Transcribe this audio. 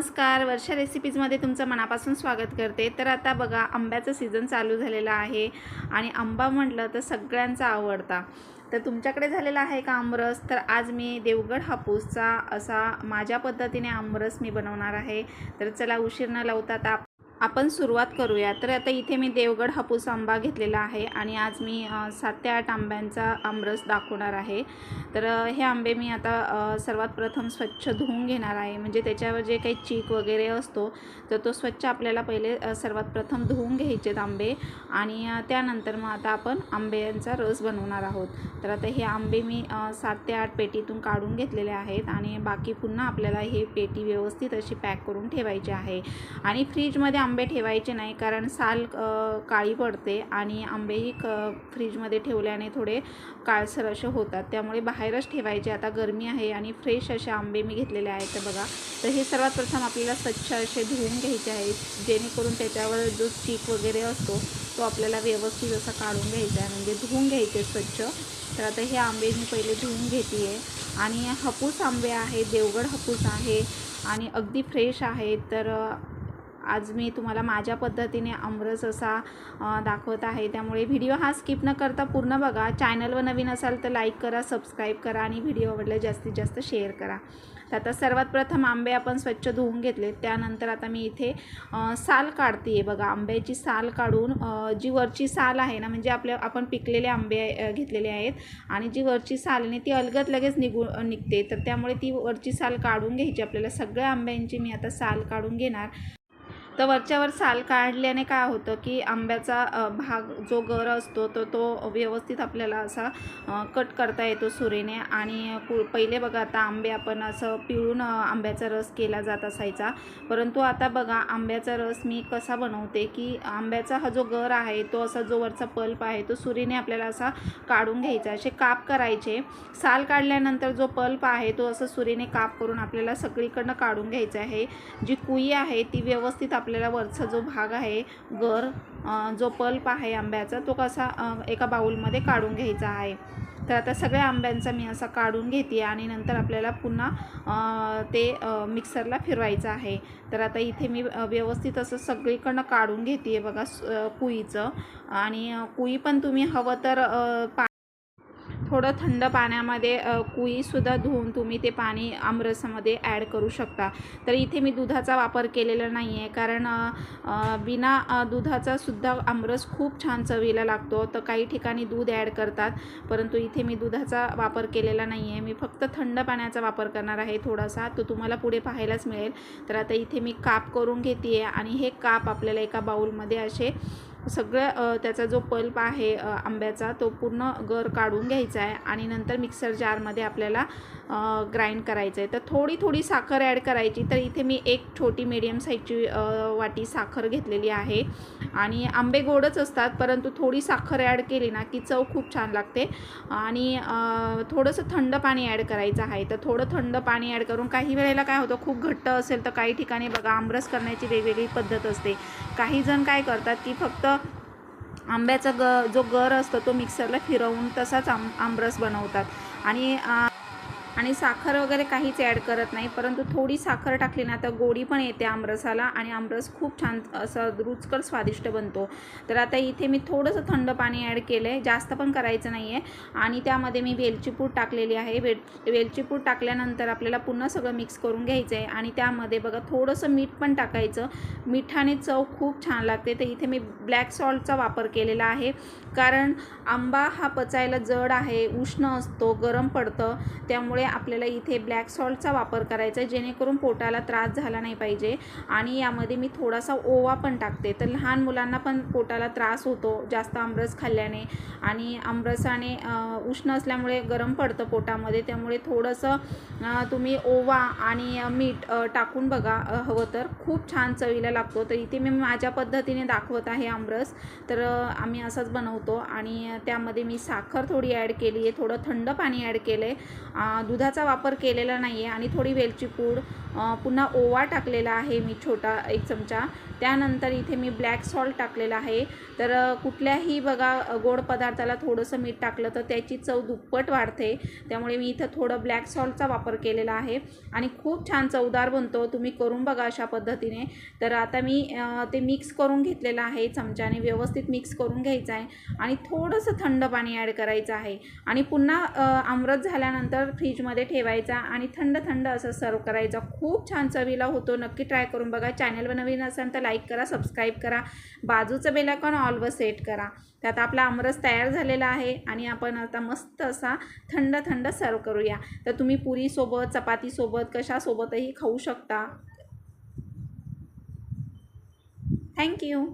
नमस्कार. वर्षा रेसिपीजमध्ये तुमचं मनापासून स्वागत करते. तर आता बघा आंब्याचं सीझन चालू झालेलं आहे आणि आंबा म्हटलं तर सगळ्यांचा आवडता. तर तुमच्याकडे झालेला आहे का आमरस? तर आज मी देवगड हापूसचा असा माझ्या पद्धतीने आमरस मी बनवणार आहे. तर चला उशीर न लावता आता आपण सुरुवात करूया. तर आता इथे मी देवगड हापूस आंबा घेतलेला आहे आणि आज मी सात ते आठ आंब्यांचा आमरस दाखवणार आहे. तर हे आंबे मी आता सर्वात प्रथम स्वच्छ धुवून घेणार आहे. म्हणजे त्याच्यावर जे काही चीक वगैरे असतो तर तो स्वच्छ आपल्याला पहिले सर्वात प्रथम धुवून घ्यायचेत आंबे. आणि त्यानंतर मग आता आपण आंब्यांचा रस बनवणार आहोत. तर आता हे आंबे मी सात ते आठ पेटीतून काढून घेतलेले आहेत आणि बाकी पुन्हा आपल्याला हे पेटी व्यवस्थित अशी पॅक करून ठेवायची आहे. आणि फ्रीजमध्ये आंबे ठेवायचे नाही कारण साल काळी पडते आणि आंबेही क फ्रीजमध्ये ठेवल्याने थोडे काळसर असे होतात. त्यामुळे बाहेरच ठेवायचे. आता गरमी आहे आणि फ्रेश असे आंबे मी घेतलेले आहेत तर बघा. तर हे सर्वात प्रथम आपल्याला स्वच्छ असे धुवून घ्यायचे आहेत. जेणेकरून त्याच्यावर जो चीक वगैरे असतो तो आपल्याला व्यवस्थित असा काढून घ्यायचा आहे. म्हणजे धुवून घ्यायचे स्वच्छ. तर आता हे आंबे मी पहिले धुवून घेते आहे आणि हापूस आंबे आहे देवगड हापूस आहे आणि अगदी फ्रेश आहे. तर आज मी तुम्हाला माझ्या पद्धतीने आमरस असा दाखवत आहे. त्यामुळे व्हिडिओ हा स्किप न करता पूर्ण बघा. चॅनलवर नवीन असाल तर लाईक करा सबस्क्राईब करा आणि व्हिडिओ आवडला जास्तीत जास्त शेअर करा. तर आता सर्वात प्रथम आंबे आपण स्वच्छ धुवून घेतले त्यानंतर आता मी इथे साल काढते आहे बघा. आंब्याची साल काढून जी वरची साल आहे ना म्हणजे आपल्या आपण पिकलेले आंबे घेतलेले आहेत आणि जी वरची साल आहे ती अलगद लगेच निघू निघते. तर त्यामुळे ती वरची साल काढून घ्यायची. आपल्याला सगळ्या आंब्यांची मी आता साल काढून घेणार. तर वरच्यावर साल काढल्याने काय होतं की आंब्याचा भाग जो गर असतो तो तो व्यवस्थित आपल्याला असा कट करता येतो सुरीने. आणि पहिले बघा आता आंबे आपण असं पिळून आंब्याचा रस केला जात असायचा. परंतु आता बघा आंब्याचा रस मी कसा बनवते की आंब्याचा हा जो गर आहे तो असा जो वरचा पल्प आहे तो सुरीने आपल्याला असा काढून घ्यायचा. असे काप करायचे. साल काढल्यानंतर जो पल्प आहे तो असं सुरीने काप करून आपल्याला सगळीकडनं काढून घ्यायचा आहे. जी कुई आहे ती व्यवस्थित आपल्याला आपल्याला वरचा जो भाग आहे गर जो पल्प आहे आंब्याचा तो कसा एका बाऊलमध्ये काढून घ्यायचा आहे. तर आता सगळ्या आंब्यांचा मी असा काढून घेते आणि नंतर आपल्याला पुन्हा ते मिक्सरला फिरवायचं आहे. तर आता इथे मी व्यवस्थित असं सगळीकडनं काढून घेते बघा स- कुईचं. आणि अ, कुई पण तुम्ही हवं तर पा थोडं थंड पाण्यामध्ये कुईसुद्धा धुवून तुम्ही ते पाणी आमरसामध्ये ॲड करू शकता. तर इथे मी दुधाचा वापर केलेला नाही आहे कारण बिना दुधाचासुद्धा आमरस खूप छान चवीला लागतो. तर काही ठिकाणी दूध ॲड करतात परंतु इथे मी दुधाचा वापर केलेला नाही आहे मी फक्त थंड पाण्याचा वापर करणार आहे थोडासा तो तुम्हाला पुढे पाहायलाच मिळेल. तर आता इथे मी काप करून घेते आहे आणि हे काप आपल्याला एका बाऊलमध्ये असे सगळं त्याचा जो पल्प आहे आंब्याचा तो पूर्ण गर काढून घ्यायचा आहे आणि नंतर मिक्सर जारमध्ये आपल्याला ग्राइंड करायचं आहे तर थोडी थोडी साखर ॲड करायची. तर इथे मी एक छोटी मीडियम साईजची वाटी साखर घेतलेली आहे. आणि आंबे गोडच असतात परंतु थोडी साखर ॲड केली ना की चव खूप छान लागते. आणि थोडंसं थंड पाणी ॲड करायचं आहे. तर थोडं थंड पाणी ॲड करून काही वेळेला काय होतं खूप घट्ट असेल तर काही ठिकाणी बघा आमरस करण्याची वेगवेगळी पद्धत असते. काही जण काय करतात की फक्त आंब्याचा ग जो गर असतो तो मिक्सरला फिरवून तसाच आम आमरस बनवतात. आणि आणि साखर वगैरे काहीच ॲड करत नाही. परंतु थोडी साखर टाकली ना तर गोडी पण येते आमरसाला आणि आमरस खूप छान असं रुचकर स्वादिष्ट बनतो. तर आता इथे मी थोडंसं थंड पाणी ॲड केलं आहे जास्त पण करायचं नाही आहे आणि त्यामध्ये मी वेलची पूड टाकलेली आहे. वेल वेलची पूड टाकल्यानंतर आपल्याला पुन्हा सगळं मिक्स करून घ्यायचं आहे आणि त्यामध्ये बघा थोडंसं मीठ पण टाकायचं. मिठाने चव खूप छान लागते. तर इथे मी ब्लॅक सॉल्टचा वापर केलेला आहे. कारण आंबा हा पचायला जड आहे उष्ण असतो गरम पडतं. त्यामुळे आपल्याला इथे ब्लॅक सॉल्टचा वापर करायचा आहे जेणेकरून पोटाला त्रास झाला नाही पाहिजे. आणि यामध्ये मी थोडासा ओवा पण टाकते. तर लहान मुलांना पण पोटाला त्रास होतो जास्त आमरस खाल्ल्याने. आणि आमरसाने उष्ण असल्यामुळे गरम पडतं पोटामध्ये. त्यामुळे थोडंसं तुम्ही ओवा आणि मीठ टाकून बघा हवं तर. खूप छान चवीला लागतो. तर इथे मी माझ्या पद्धतीने दाखवत आहे आमरस. तर आम्ही असंच बनवतो. आणि त्यामध्ये मी साखर थोडी ॲड केली आहे थोडं थंड पाणी ॲड केलं आहे दुधाचा वापर केलेला नाही आहे आणि थोडी वेलची पूड पुन्हा ओवा टाकलेला आहे मी छोटा एक चमचा. त्यानंतर इथे मी ब्लॅक सॉल्ट टाकलेला आहे. तर कुठल्याही बघा गोड पदार्थाला थोडंसं मीठ टाकलं तर त्याची चव दुप्पट वाढते. त्यामुळे मी इथं थोडं ब्लॅक सॉल्टचा वापर केलेला आहे. आणि खूप छान चवदार बनतो. तुम्ही करून बघा अशा पद्धतीने. तर आता मी ते मिक्स करून घेतलेलं आहे चमच्याने. व्यवस्थित मिक्स करून घ्यायचं आहे. आणि थोडंसं थंड पाणी ॲड करायचं आहे. आणि पुन्हा आमरस झाल्यानंतर फ्रीजमध्ये ठेवायचा आणि थंड थंड असं सर्व करायचा. खूप छान चवीला होतो. नक्की ट्राय करून बघा. चॅनलवर नवीन असेल तर लाईक करा सबस्क्राईब करा. बाजूचं बेलायकॉन ऑलवर सेट करा. त्यात आपला आमरस तयार झालेला आहे आणि आपण आता मस्त असा थंड थंड सर्व करूया. तर तुम्ही पुरीसोबत चपातीसोबत कशासोबतही खाऊ शकता. थँक्यू